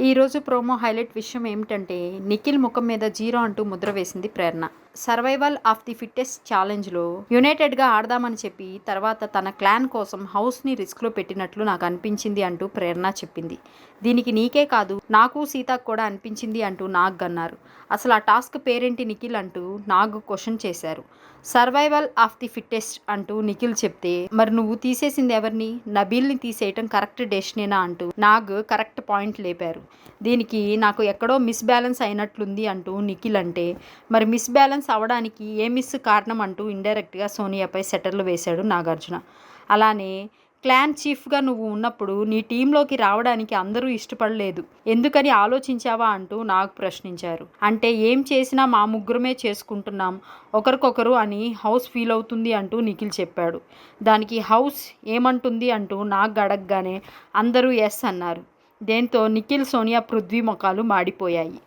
ఈరోజు promo highlight విషయం ఏమిటంటే నిఖిల్ ముఖం మీద జీరో అంటూ ముద్ర వేసింది Prerana. Survival of the fittest ఛాలెంజ్లో యునైటెడ్గా ఆడదామని చెప్పి తర్వాత తన క్లాన్ కోసం హౌస్ని రిస్క్లో పెట్టినట్లు నాకు అనిపించింది అంటూ ప్రేరణ చెప్పింది. దీనికి నీకే కాదు నాకు సీతకు కూడా అనిపించింది అంటూ నాగ్ అన్నారు. అసలు ఆ టాస్క్ పేరేంటి నిఖిల్ అంటూ నాగ్ క్వశ్చన్ చేశారు. సర్వైవల్ ఆఫ్ ది ఫిట్టెస్ట్ అంటూ నిఖిల్ చెప్తే మరి నువ్వు తీసేసింది ఎవరిని? నబీల్ని తీసేయటం కరెక్ట్ డెసిషనేనా? అంటూ నాగ్ కరెక్ట్ పాయింట్ లేపారు. దీనికి నాకు ఎక్కడో మిస్ బ్యాలెన్స్ అయినట్లుంది అంటూ నిఖిల్ అంటే మరి మిస్ బ్యాలెన్స్ అవడానికి ఏ మిస్ కారణం అంటూ ఇండైరెక్ట్గా సోనియాపై సెటర్లు వేశాడు నాగార్జున. అలానే క్లాన్ చీఫ్గా నువ్వు ఉన్నప్పుడు నీ టీంలోకి రావడానికి అందరూ ఇష్టపడలేదు. ఎందుకని ఆలోచించావా అంటూ నాకు ప్రశ్నించారు. అంటే ఏం చేసినా మా ముగ్గురమే చేసుకుంటున్నాం ఒకరికొకరు అని హౌస్ ఫీల్ అవుతుంది అంటూ నిఖిల్ చెప్పాడు. దానికి హౌస్ ఏమంటుంది అంటూ నాకు అడగగానే అందరూ ఎస్ అన్నారు. దేంతో నిఖిల్ సోనియా పృథ్వీ ముఖాలు మాడిపోయాయి.